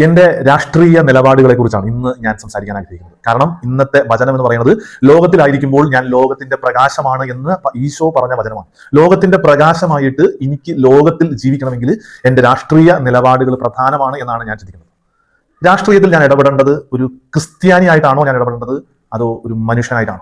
എന്റെ രാഷ്ട്രീയ നിലപാടുകളെ കുറിച്ചാണ് ഇന്ന് ഞാൻ സംസാരിക്കാൻ ആഗ്രഹിക്കുന്നത്. കാരണം ഇന്നത്തെ വചനം എന്ന് പറയുന്നത് ലോകത്തിലായിരിക്കുമ്പോൾ ഞാൻ ലോകത്തിന്റെ പ്രകാശമാണ് എന്ന് ഈശോ പറഞ്ഞ വചനമാണ്. ലോകത്തിന്റെ പ്രകാശമായിട്ട് എനിക്ക് ലോകത്തിൽ ജീവിക്കണമെങ്കിൽ എന്റെ രാഷ്ട്രീയ നിലപാടുകൾ പ്രധാനമാണ് എന്നാണ് ഞാൻ ചിന്തിക്കുന്നത്. രാഷ്ട്രീയത്തിൽ ഞാൻ ഇടപെടേണ്ടത് ഒരു ക്രിസ്ത്യാനിയായിട്ടാണോ ഞാൻ ഇടപെടേണ്ടത്? അതോ ഒരു മനുഷ്യനായിട്ടാണോ?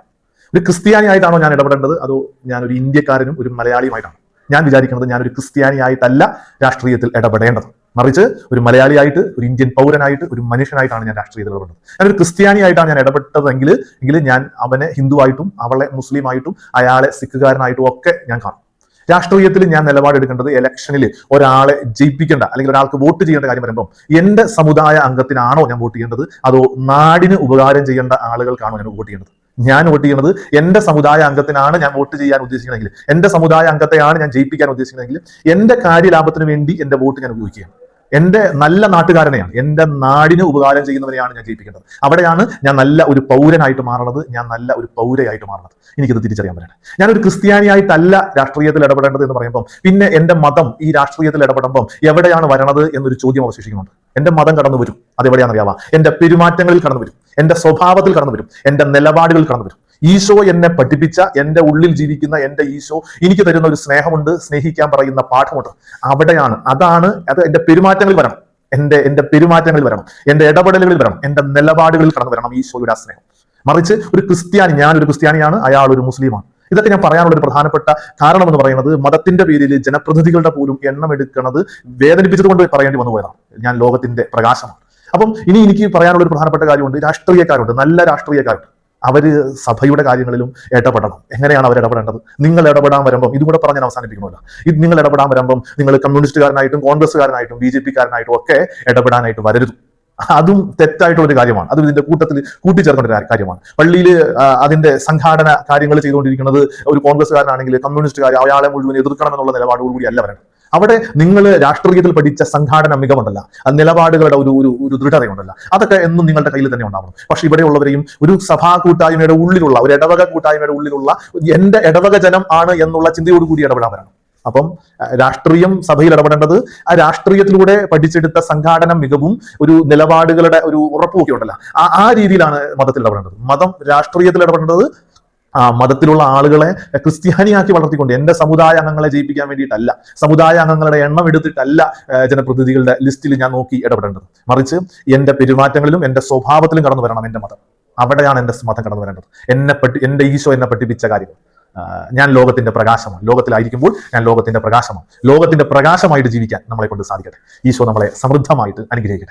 ഒരു ക്രിസ്ത്യാനിയായിട്ടാണോ ഞാൻ ഇടപെടേണ്ടത്? അതോ ഞാൻ ഒരു ഇന്ത്യക്കാരനും ഒരു മലയാളിയുമായിട്ടാണ്? ഞാൻ വിചാരിക്കുന്നത് ഞാൻ ഒരു ക്രിസ്ത്യാനിയായിട്ടല്ല രാഷ്ട്രീയത്തിൽ ഇടപെടേണ്ടത്. മറിച്ച് ഒരു മലയാളിയായിട്ട് ഒരു ഇന്ത്യൻ പൗരനായിട്ട് ഒരു മനുഷ്യനായിട്ടാണ് ഞാൻ രാഷ്ട്രീയത്തിൽ ഇടപെടുന്നത് ഞാനൊരു ക്രിസ്ത്യാനിയായിട്ടാണ് ഞാൻ ഇടപെട്ടതെങ്കിൽ എങ്കിൽ ഞാൻ അവനെ ഹിന്ദുവായിട്ടും അവളെ മുസ്ലിമായിട്ടും അയാളെ സിഖുകാരനായിട്ടും ഒക്കെ ഞാൻ കാണും. രാഷ്ട്രീയത്തിൽ ഞാൻ നിലപാടെടുക്കേണ്ടത് ഇലക്ഷനിൽ ഒരാളെ ജയിപ്പിക്കേണ്ട അല്ലെങ്കിൽ ഒരാൾക്ക് വോട്ട് ചെയ്യേണ്ട കാര്യം വരുമ്പം എന്റെ സമുദായ അംഗത്തിനാണോ ഞാൻ വോട്ട് ചെയ്യേണ്ടത്? അതോ നാടിന് ഉപകാരം ചെയ്യേണ്ട ആളുകൾക്കാണോ ഞാൻ വോട്ട് ചെയ്യേണ്ടത്? ഞാൻ വോട്ട് ചെയ്യുന്നത് എന്റെ സമുദായ അംഗത്തിനാണ് ഞാൻ വോട്ട് ചെയ്യാൻ ഉദ്ദേശിക്കുന്നതെങ്കിൽ എന്റെ സമുദായ അംഗത്തെയാണ് ഞാൻ ജയിപ്പിക്കാൻ ഉദ്ദേശിക്കുന്നതെങ്കിൽ എന്റെ കാര്യലാഭത്തിന് വേണ്ടി എന്റെ വോട്ട് ഞാൻ ഉപയോഗിക്കുകയാണ്. എന്റെ നല്ല നാട്ടുകാരനെയാണ്. എന്റെ നാടിന് ഉപകാരം ചെയ്യുന്നവരെയാണ് ഞാൻ ജയിപ്പിക്കേണ്ടത്. അവിടെയാണ് ഞാൻ നല്ല ഒരു പൗരനായിട്ട് മാറണത്. ഞാൻ നല്ല ഒരു പൗരയായിട്ട് മാറണത്. എനിക്കിത് തിരിച്ചറിയാൻ പറ്റണം ഞാനൊരു ക്രിസ്ത്യാനിയായിട്ടല്ല രാഷ്ട്രീയത്തിൽ ഇടപെടേണ്ടത് എന്ന് പറയുമ്പോൾ പിന്നെ എന്റെ മതം ഈ രാഷ്ട്രീയത്തിൽ ഇടപെടുമ്പോൾ എവിടെയാണ് വരണത് എന്നൊരു ചോദ്യം അവശേഷിക്കുന്നുണ്ട് എന്റെ മതം കടന്നു വരും. അതെവിടെയാണെന്നറിയാവാ? എന്റെ പെരുമാറ്റങ്ങളിൽ കടന്നു വരും. എന്റെ സ്വഭാവത്തിൽ കടന്നു വരും. എന്റെ നിലപാടുകളിൽ കടന്നു വരും. ഈശോ എന്നെ പഠിപ്പിച്ച എന്റെ ഉള്ളിൽ ജീവിക്കുന്ന എന്റെ ഈശോ എനിക്ക് തരുന്ന ഒരു സ്നേഹമുണ്ട് സ്നേഹിക്കാൻ പറയുന്ന പാഠമുണ്ട്. അവിടെയാണ്. അതാണ് അത് എന്റെ പെരുമാറ്റങ്ങളിൽ വരണം. എന്റെ എന്റെ പെരുമാറ്റങ്ങളിൽ വരണം. എന്റെ ഇടപെടലുകളിൽ വരണം. എന്റെ നിലപാടുകളിൽ കടന്നു വരണം ഈശോയുടെ ആ സ്നേഹം. മറിച്ച് ഒരു ക്രിസ്ത്യാനി ഞാൻ ഒരു ക്രിസ്ത്യാനിയാണ് അയാൾ ഒരു മുസ്ലിമാണ്. ഇതൊക്കെ ഞാൻ പറയാനുള്ള ഒരു പ്രധാനപ്പെട്ട കാരണം എന്ന് പറയുന്നത് മതത്തിന്റെ പേരിൽ ജനപ്രതിനിധികളുടെ പോലും എണ്ണം എടുക്കുന്നത് വേദനിപ്പിച്ചത് കൊണ്ട് പറയേണ്ടി വന്നു പോയതാണ്. ഞാൻ ലോകത്തിന്റെ പ്രകാശമാണ്. അപ്പം ഇനി എനിക്ക് പറയാനുള്ള ഒരു പ്രധാനപ്പെട്ട കാര്യമുണ്ട്. രാഷ്ട്രീയക്കാരുണ്ട്. നല്ല രാഷ്ട്രീയക്കാരുണ്ട്. അവർ സഭയുടെ കാര്യങ്ങളിലും ഇടപെടണം. എങ്ങനെയാണ് അവർ ഇടപെടേണ്ടത്? നിങ്ങൾ ഇടപെടാൻ വരുമ്പം ഇതും കൂടെ പറഞ്ഞ് ഞാൻ ഇത് നിങ്ങൾ ഇടപെടാൻ വരുമ്പം നിങ്ങൾ കമ്മ്യൂണിസ്റ്റുകാരനായിട്ടും കോൺഗ്രസ്സുകാരനായിട്ടും ബി ജെ പിക്കാരനായിട്ടും ഒക്കെ ഇടപെടാനായിട്ട് വരരുത്. അതും തെറ്റായിട്ടുള്ള ഒരു കാര്യമാണ്. അതും ഇതിന്റെ കൂട്ടത്തിൽ കൂട്ടിച്ചേർക്കേണ്ട ഒരു കാര്യമാണ്. പള്ളിയിൽ അതിന്റെ സംഘാടന കാര്യങ്ങൾ ചെയ്തുകൊണ്ടിരിക്കുന്നത് ഒരു കോൺഗ്രസ്സുകാരനാണെങ്കിൽ കമ്മ്യൂണിസ്റ്റുകാർ അയാളെ മുഴുവൻ എതിർക്കണം എന്നുള്ള നിലപാടോടുകൂടി അല്ല വരണം അവിടെ നിങ്ങൾ രാഷ്ട്രീയത്തിൽ പഠിച്ച സംഘാടന മികവുണ്ടല്ല. നിലപാടുകളുടെ ഒരു ഒരു ഒരു ദൃഢതയുണ്ടല്ല. അതൊക്കെ എന്നും നിങ്ങളുടെ കയ്യിൽ തന്നെ ഉണ്ടാവണം. പക്ഷെ ഇവിടെയുള്ളവരെയും ഒരു സഭാ കൂട്ടായ്മയുടെ ഉള്ളിലുള്ള ഒരു ഇടവക കൂട്ടായ്മയുടെ ഉള്ളിലുള്ള എന്റെ ഇടവക ജനം ആണ് എന്നുള്ള ചിന്തയോടുകൂടി ഇടപെടാൻ വരണം. അപ്പം രാഷ്ട്രീയം സഭയിൽ ഇടപെടേണ്ടത് ആ രാഷ്ട്രീയത്തിലൂടെ പഠിച്ചെടുത്ത സംഘാടന മികവും ഒരു നിലപാടുകളുടെ ഒരു ഉറപ്പുമൊക്കെ ഉണ്ടല്ലോ. ആ ആ രീതിയിലാണ് മതത്തിൽ ഇടപെടേണ്ടത്. മതം രാഷ്ട്രീയത്തിൽ ഇടപെടേണ്ടത് ആ മതത്തിലുള്ള ആളുകളെ ക്രിസ്ത്യാനിയാക്കി വളർത്തിക്കൊണ്ട് എന്റെ സമുദായ അംഗങ്ങളെ ജയിപ്പിക്കാൻ വേണ്ടിയിട്ടല്ല സമുദായ അംഗങ്ങളുടെ എണ്ണം എടുത്തിട്ടല്ല ജനപ്രതിനിധികളുടെ ലിസ്റ്റിൽ ഞാൻ നോക്കി ഇടപെടേണ്ടത്. മറിച്ച് എന്റെ പെരുമാറ്റങ്ങളിലും എന്റെ സ്വഭാവത്തിലും കടന്നു വരണം എന്റെ മതം. അവിടെയാണ് എന്റെ മതം കടന്നു വരേണ്ടത്. എന്നെ പറ്റി എന്റെ ഈശോ എന്നെ പഠിപ്പിച്ച കാര്യങ്ങൾ ഞാൻ ലോകത്തിന്റെ പ്രകാശമാണ്. ലോകത്തിലായിരിക്കുമ്പോൾ ഞാൻ ലോകത്തിന്റെ പ്രകാശമാണ്. ലോകത്തിന്റെ പ്രകാശമായിട്ട് ജീവിക്കാൻ നമ്മളെ കൊണ്ട് സാധിക്കട്ടെ. ഈശോ നമ്മളെ സമൃദ്ധമായിട്ട് അനുഗ്രഹിക്കട്ടെ.